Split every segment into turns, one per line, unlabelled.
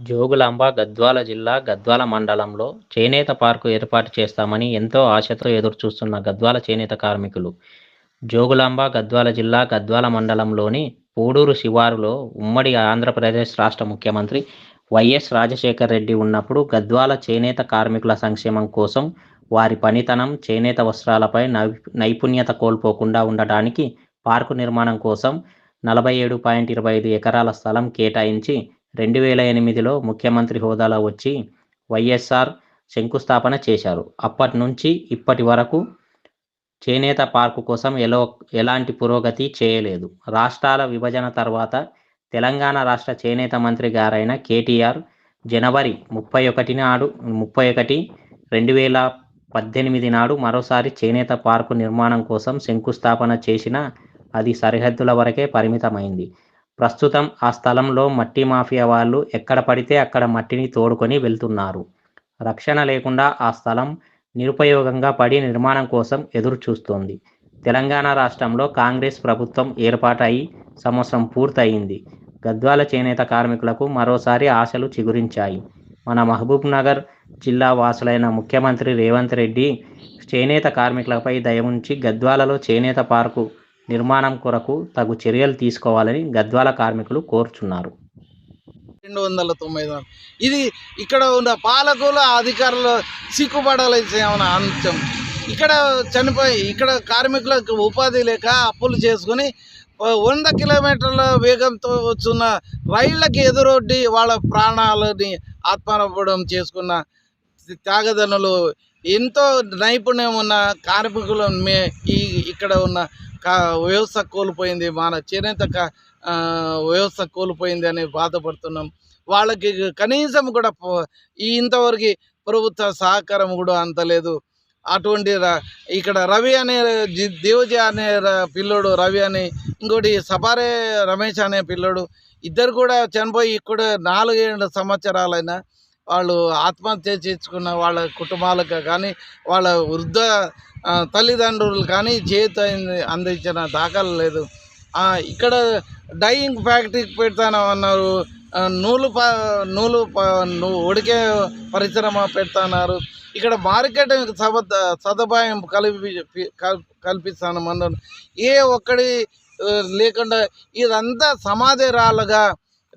జోగులాంబ గద్వాల జిల్లా గద్వాల మండలంలో చేనేత పార్కు ఏర్పాటు చేస్తామని ఎంతో ఆశతో ఎదురుచూస్తున్న గద్వాల చేనేత కార్మికులు. జోగులాంబ గద్వాల జిల్లా గద్వాల మండలంలోని పూడూరు శివారులో ఉమ్మడి ఆంధ్రప్రదేశ్ రాష్ట్ర ముఖ్యమంత్రి వైఎస్ రాజశేఖర రెడ్డి ఉన్నప్పుడు గద్వాల చేనేత కార్మికుల సంక్షేమం కోసం వారి పనితనం చేనేత వస్త్రాలపై నైపుణ్యత కోల్పోకుండా ఉండటానికి పార్కు నిర్మాణం కోసం నలభై ఏడు పాయింట్ ఇరవై ఐదు ఎకరాల స్థలం కేటాయించి రెండు వేల ఎనిమిదిలో ముఖ్యమంత్రి హోదాలో వచ్చి వైఎస్ఆర్ శంకుస్థాపన చేశారు. అప్పటి నుంచి ఇప్పటి వరకు చేనేత పార్కు కోసం ఎలో ఎలాంటి పురోగతి చేయలేదు. రాష్ట్రాల విభజన తర్వాత తెలంగాణ రాష్ట్ర చేనేత మంత్రి గారైన కేటీఆర్ జనవరి ముప్పై ఒకటి నాడు ముప్పై ఒకటి రెండు వేల పద్దెనిమిది నాడు మరోసారి చేనేత పార్కు నిర్మాణం కోసం శంకుస్థాపన చేసిన అది సరిహద్దుల వరకే పరిమితమైంది. ప్రస్తుతం ఆ స్థలంలో మట్టి మాఫియా వాళ్ళు ఎక్కడ పడితే అక్కడ మట్టిని తోడుకొని వెళ్తున్నారు. రక్షణ లేకుండా ఆ స్థలం నిరుపయోగంగా పడి నిర్మాణం కోసం ఎదురు చూస్తోంది తెలంగాణ రాష్ట్రంలో కాంగ్రెస్ ప్రభుత్వం ఏర్పాటై సంవత్సరం పూర్తయింది. గద్వాల చేనేత కార్మికులకు మరోసారి ఆశలు చిగురించాయి. మన మహబూబ్ నగర్ జిల్లా వాసులైన ముఖ్యమంత్రి రేవంత్ రెడ్డి చేనేత కార్మికులపై దయ ఉంచి గద్వాలలో చేనేత పార్కు నిర్మాణం కొరకు తగు చర్యలు తీసుకోవాలని గద్వాల కార్మికులు కోరుచున్నారు.
రెండు వందల తొంభై ఇది ఇక్కడ ఉన్న పాలకుల అధికారులు సిగ్గుపడాల్సిన అంశం? ఇక్కడ చనిపోయి ఇక్కడ కార్మికులకు ఉపాధి లేక అప్పులు చేసుకుని వంద కిలోమీటర్ల వేగంతో వస్తున్న రైళ్ళకి ఎదురొడ్డి వాళ్ళ ప్రాణాలని ఆత్మార్పణం చేసుకున్న త్యాగదనులు ఎంతో నైపుణ్యం ఉన్న కార్మికులు మే ఈ ఇక్కడ ఉన్న వ్యవస్థ కోల్పోయింది మన చేనేత కా- వ్యవస్థ కోల్పోయింది అని బాధపడుతున్నాం. వాళ్ళకి కనీసం కూడా ఈ ఇంతవరకు ప్రభుత్వ సహకారం కూడా అంతలేదు అటువంటి ఇక్కడ రవి అనే దేవజ దేవజి అనే ర- పిల్లోడు రవి అని ఇంకోటి సపారే రమేష్ అనే పిల్లోడు ఇద్దరు కూడా చనిపోయి ఇక్కడ నాలుగేడు సంవత్సరాలైనా వాళ్ళు ఆత్మహత్య చేసుకున్న వాళ్ళ కుటుంబాలకు కానీ వాళ్ళ వృద్ధ తల్లిదండ్రులు కానీ చేతి అందించిన దాఖలు లేదు. ఇక్కడ డైయింగ్ ఫ్యాక్టరీకి పెడతానన్నారు నూలు ప నూలు ప ఉడికే పరిశ్రమ పెడతాన్నారు. ఇక్కడ మార్కెట్ సబ సదుపాయం కల్పి కల్- కల్పిస్తానమన్నారు ఏ ఒక్కడి లేకుండా ఇదంతా సమాధి రాళ్ళగా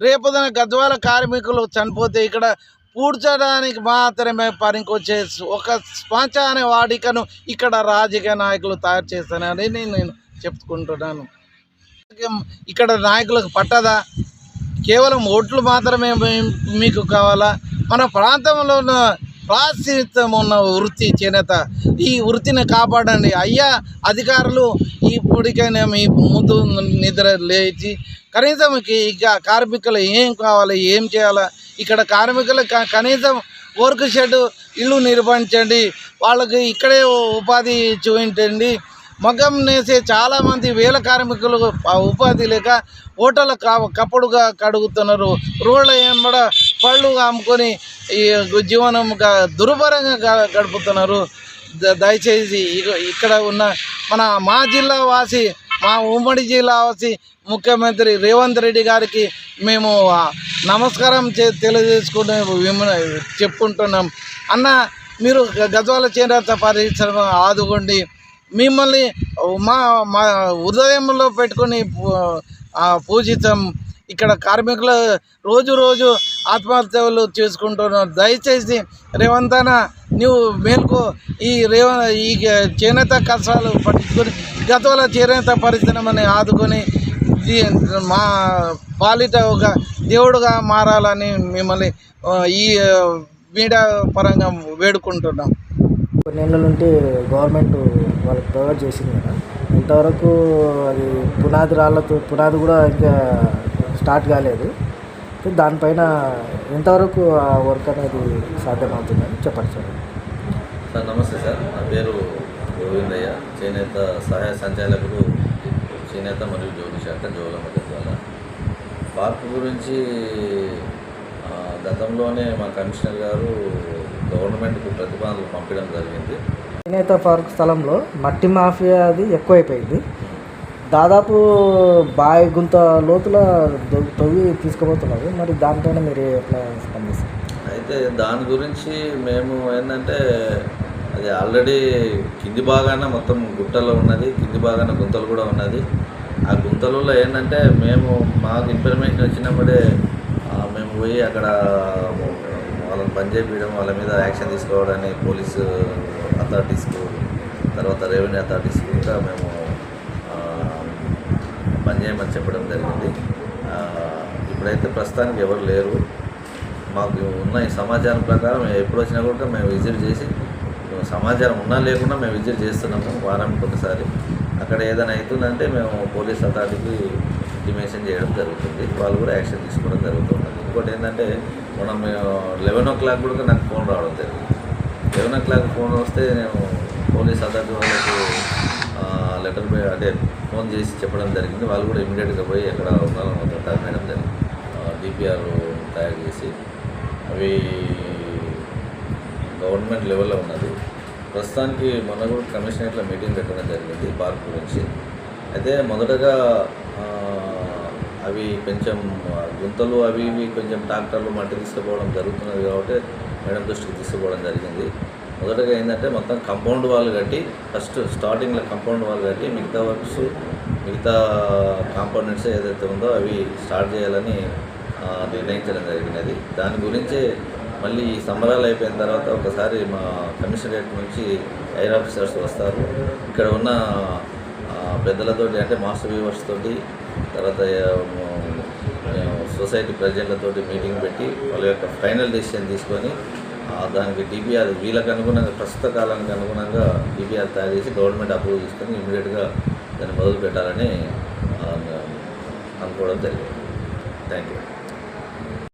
రేపొద్దున గద్వాల కార్మికులు చనిపోతే ఇక్కడ పూడ్చడానికి మాత్రమే పనికొచ్చే ఒక శ్మశాన వాడికను ఇక్కడ రాజకీయ నాయకులు తయారు చేస్తానని నేను నేను చెప్పుకుంటున్నాను. ఇక్కడ నాయకులకు పట్టదా? కేవలం ఓట్లు మాత్రమే మీకు కావాలా? మన ప్రాంతంలో ఉన్న ప్రాశ్చిత్యం ఉన్న వృత్తి చేనేత ఈ వృత్తిని కాపాడండి. అయ్యా అధికారులు ఇప్పటికైనా మీ ముందు నిద్ర లేచి కనీసం ఇక కార్మికులు ఏం కావాలి ఏం చేయాలా? ఇక్కడ కార్మికులు కనీసం వర్క్ షెడ్ ఇల్లు నిర్వహించండి వాళ్ళకి ఇక్కడే ఉపాధి చూపించండి. మగ్గం నేసే చాలామంది వేల కార్మికులు ఉపాధి లేక హోటల్ కా- కప్పుడుగా కడుగుతున్నారు. రోడ్ల ఎంబడ పళ్ళు అమ్ముకొని ఈ జీవనం గ- దుర్భరంగా గ- గడుపుతున్నారు. ద- దయచేసి ఇక- ఇక్కడ ఉన్న మన మా జిల్లా వాసి మా ఉమ్మడి జిల్లా వాసి ముఖ్యమంత్రి రేవంత్ రెడ్డి గారికి మేము నమస్కారం చే తెలియజేసుకుని విమ- చెప్పుకుంటున్నాం. అన్న మీరు గజవాల చేనేత పరిశ్రమ ఆదుకోండి. మిమ్మల్ని మా మా ఉదయంలో పెట్టుకొని పూజితం. ఇక్కడ కార్మికులు రోజు రోజు ఆత్మహత్యలు చేసుకుంటున్నారు. దయచేసి రేవంతన నువ్వు మేలుకు. ఈ రేవ ఈ చేనేత కష్టాలు పట్టించుకొని గతంలో చేనేత పరిశ్రమని ఆదుకొని మా పాలిట ఒక దేవుడుగా మారాలని మిమ్మల్ని ఈ మీడియా పరంగా వేడుకుంటున్నాం.
కొన్ని కొన్నేళ్ళ నుండి గవర్నమెంట్ వాళ్ళకి ప్రొవైడ్ చేసింది కదా. ఇంతవరకు అది పునాది రాళ్ళతో పునాది కూడా ఇంకా స్టార్ట్ కాలేదు. దానిపైన ఎంతవరకు ఆ వర్క్ అనేది సాధ్యమవుతుందని చెప్పండి సార్.
సార్ నమస్తే సార్. నా పేరు గోవిందయ్య. చేనేత సహాయ సంచాలకుడు చేనేత మరియు జోలి శాఖ జోలమ్మ గద్వాల. పార్కు గురించి గతంలోనే మా కమిషనర్ గారు గవర్నమెంట్కు ప్రతిపాదనలు పంపించడం జరిగింది.
చేనేత పార్క్ స్థలంలో మట్టి మాఫియా అది ఎక్కువైపోయింది. దాదాపు బావి గుంత లోతుల తవ్వి తీసుకుపోతున్నారు. మరి దానిపైన మీరు ఎట్లా స్పందిస్తారు
అయితే దాని గురించి మేము ఏంటంటే అది ఆల్రెడీ కింది భాగాన మొత్తం గుట్టలో ఉన్నది కింది భాగాన గుంతలు కూడా ఉన్నది. ఆ గుంతలలో ఏంటంటే మేము మాకు ఇన్ఫర్మేషన్ వచ్చినప్పుడే మేము పోయి అక్కడ వాళ్ళని పనిచేయడం వాళ్ళ మీద యాక్షన్ తీసుకోవడానికి పోలీసు అథారిటీస్కు తర్వాత రెవెన్యూ అథారిటీస్కి ఇంకా మేము అన్యాయం అని చెప్పడం జరిగింది. ఇప్పుడైతే ప్రస్తుతానికి ఎవరు లేరు. మాకు ఉన్న ఈ సమాచారం ప్రకారం ఎప్పుడు వచ్చినా కూడా మేము విజిట్ చేసి సమాచారం ఉన్నా లేకుండా మేము విజిట్ చేస్తున్నాము. వారానికి ఒకసారి. అక్కడ ఏదైనా అవుతుందంటే మేము పోలీస్ అథారిటీకి ఇంటిమేషన్ చేయడం జరుగుతుంది. వాళ్ళు కూడా యాక్షన్ తీసుకోవడం జరుగుతుంది. ఇంకోటి ఏంటంటే మనం లెవెన్ ఓ క్లాక్ కూడా నాకు ఫోన్ రావడం జరిగింది. లెవెన్ ఓ క్లాక్ ఫోన్ వస్తే నేను పోలీస్ అథారిటీ వాళ్ళకి లెటర్ అంటే ఫోన్ చేసి చెప్పడం జరిగింది. వాళ్ళు కూడా ఇమీడియట్గా పోయి ఎక్కడ ఉన్నారో మొత్తం మేడం జరిగింది డిపిఆర్ తయారు చేసి అవి గవర్నమెంట్ లెవెల్లో ఉన్నది. ప్రస్తుతానికి మొన్న కూడా కమిషనరేట్లో మీటింగ్ పెట్టడం జరిగింది పార్క్ గురించి. అయితే మొదటగా అవి కొంచెం గుంతలు అవి ఇవి కొంచెం ట్రాక్టర్లు మట్టి తీసుకుపోవడం జరుగుతున్నది కాబట్టి మేడం దృష్టికి తీసుకుపోవడం జరిగింది. మొదటగా ఏంటంటే మొత్తం కంపౌండ్ వాల్ కట్టి ఫస్ట్ స్టార్టింగ్లో కంపౌండ్ వాల్ కట్టి మిగతా వర్క్స్ మిగతా కాంపోనెంట్స్ ఏదైతే ఉందో అవి స్టార్ట్ చేయాలని నిర్ణయించడం జరిగినది. దాని గురించి మళ్ళీ ఈ సంబరాలు అయిపోయిన తర్వాత ఒకసారి మా కమిషనరేట్ నుంచి ఎయిర్ ఆఫీసర్స్ వస్తారు. ఇక్కడ ఉన్న పెద్దలతోటి అంటే మాస్టర్ వ్యూవర్స్ తోటి తర్వాత సొసైటీ ప్రజలతోటి మీటింగ్ పెట్టి వాళ్ళ యొక్క ఫైనల్ డెసిషన్ తీసుకొని దానికి డిపిఆర్ వీళ్ళకి అనుగుణంగా ప్రస్తుత కాలానికి అనుగుణంగా డిపిఆర్ తయారు చేసి గవర్నమెంట్ అప్రూవ్ తీసుకొని ఇమీడియట్గా దాన్ని మొదలు పెట్టాలని అనుకోవడం జరిగింది. Thank you